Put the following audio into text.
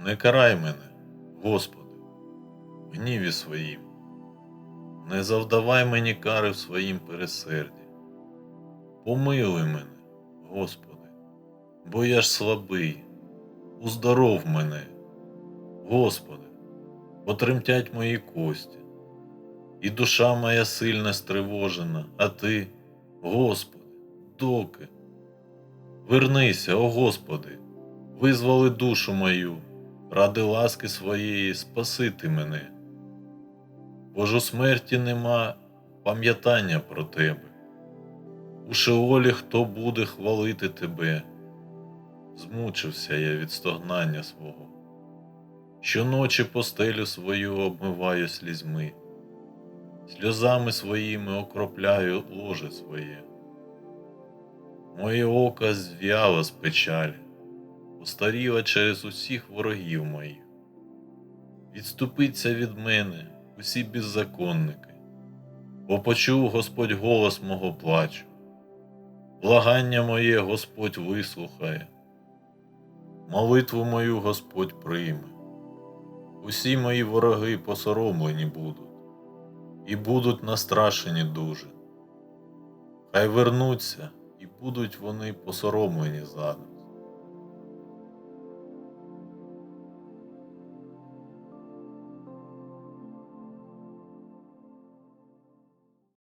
Не карай мене, Господи, в гніві своїм, не завдавай мені кари в своїм пересерді. Помилуй мене, Господи, бо я ж слабий, уздоров мене, Господи, потремтять мої кості, і душа моя сильно стривожена, а Ти, Господи, доки? Вернися, о Господи, визволи душу мою, ради ласки своєї спасити мене. Бо ж у смерті нема пам'ятання про Тебе. У Шеолі хто буде хвалити Тебе? Змучився я від стогнання свого. Щоночі постелю свою обмиваю слізьми, сльозами своїми окропляю ложе своє. Моє око зв'яло з печалі, постаріло через усіх ворогів моїх. Відступиться від мене усі беззаконники, бо почув Господь голос мого плачу. Благання моє Господь вислухає, молитву мою Господь прийме. Усі мої вороги посоромлені будуть, і будуть настрашені дуже. Хай вернуться, і будуть вони посоромлені задом.